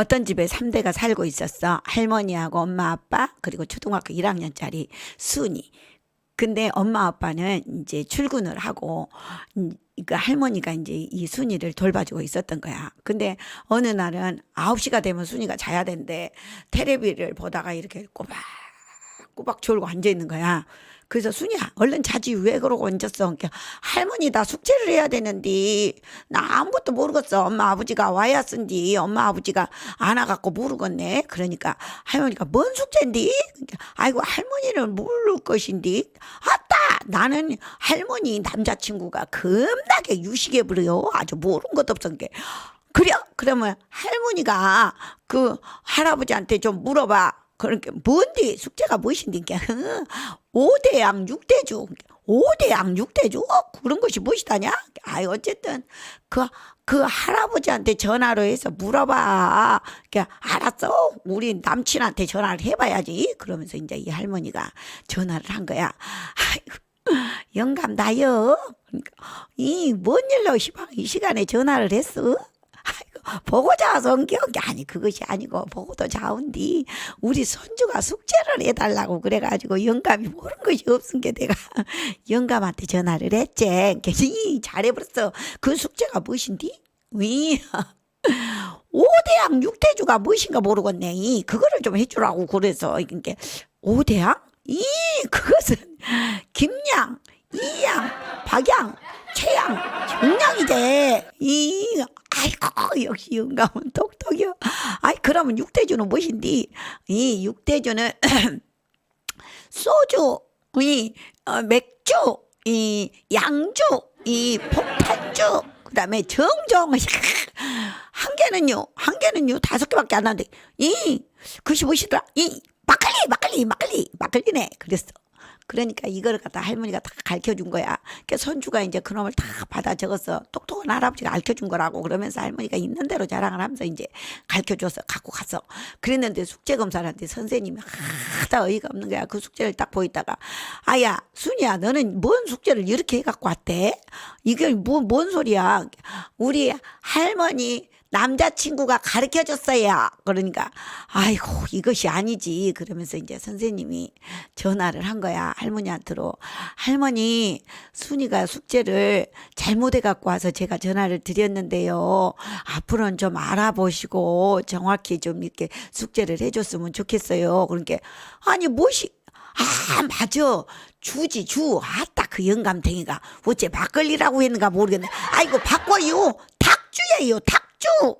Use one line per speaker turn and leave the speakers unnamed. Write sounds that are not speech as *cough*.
어떤 집에 3대가 살고 있었어. 할머니하고 엄마 아빠 그리고 초등학교 1학년짜리 순이. 근데 엄마 아빠는 이제 출근을 하고 음, 그 할머니가 이제 이 순이를 돌봐주고 있었던 거야. 근데 어느 날은 9시가 되면 순이가 자야 된대. 테레비를 보다가 이렇게 꼬박 꼬박 졸고 앉아 있는 거야. 그래서 순이야 얼른 자지 왜 그러고 앉았어? 그러니까 할머니 나 숙제를 해야 되는데 나 아무것도 모르겠어. 엄마 아버지가 와야 쓴디 엄마 아버지가 안 와갖고 모르겠네. 그러니까 할머니가 뭔 숙제인디? 아이고 할머니는 모를 것인디. 아따 나는 할머니 남자친구가 겁나게 유식해 버려요. 아주 모르는 것도 없던 게. 그래 그러면 할머니가 그 할아버지한테 좀 물어봐. 그러니까 뭔데 숙제가 무엇인데 오대양 육대주 오대양 육대주 어, 그런 것이 무엇이다냐 아이 어쨌든 그그 할아버지한테 전화로 해서 물어봐. 그러니까 알았어. 우리 남친한테 전화를 해봐야지. 그러면서 이제 이 할머니가 전화를 한 거야. 아이고, 영감 나요. 그러니까 이 뭔 일로 시방 이 시간에 전화를 했어? 보고자 성격 아니 그것이 아니고 보고도 자운디 우리 손주가 숙제를 해달라고 그래가지고 영감이 모르는 것이 없은 게 내가 *laughs* 영감한테 전화를 했지. 이 잘해버렸어. 그 숙제가 무엇인디? 위. *laughs* 오대양 육대주가 무엇인가 모르겠네. 이 그거를 좀 해주라고 그래서 이게 오대양? 이 그것은 *laughs* 김양 이양 박양 최양 정량이제 이 아이고 역시 영감은 똑똑이요 아이 그러면 육대주는 무엇인디? 이 육대주는 *clears throat* 소주 이 어, 맥주 이 양주 이 폭탄주 그다음에 정정 *laughs* 한 개는요 한 개는요 다섯 개밖에 안 나는데 이 그것이 무엇이더라? 이 막걸리 막걸리 막걸리 막걸리네. 그랬어 그러니까 이걸 갖다 할머니가 다 가르쳐 준 거야. 그 손주가 이제 그놈을 다 받아 적어서 똑똑한 할아버지가 가르쳐 준 거라고 그러면서 할머니가 있는 대로 자랑을 하면서 이제 가르쳐 줘서 갖고 갔어. 그랬는데 숙제 검사를 한테 선생님이 하다 어이가 없는 거야. 그 숙제를 딱 보이다가 아야 순이야 너는 뭔 숙제를 이렇게 해 갖고 왔대? 이게 뭐 뭔 소리야? 우리 할머니 남자친구가 가르쳐 줬어요. 그러니까, 아이고, 이것이 아니지. 그러면서 이제 선생님이 전화를 한 거야. 할머니한테로. 할머니, 순이가 숙제를 잘못해 갖고 와서 제가 전화를 드렸는데요. 앞으로는 좀 알아보시고 정확히 좀 이렇게 숙제를 해줬으면 좋겠어요. 그러니까, 아니, 무엇이, 아, 맞아. 주지, 주. 아따, 그 영감탱이가. 어째 막걸리라고 했는가 모르겠네. 아이고, 바꿔요. 탁주예요, 탁 주.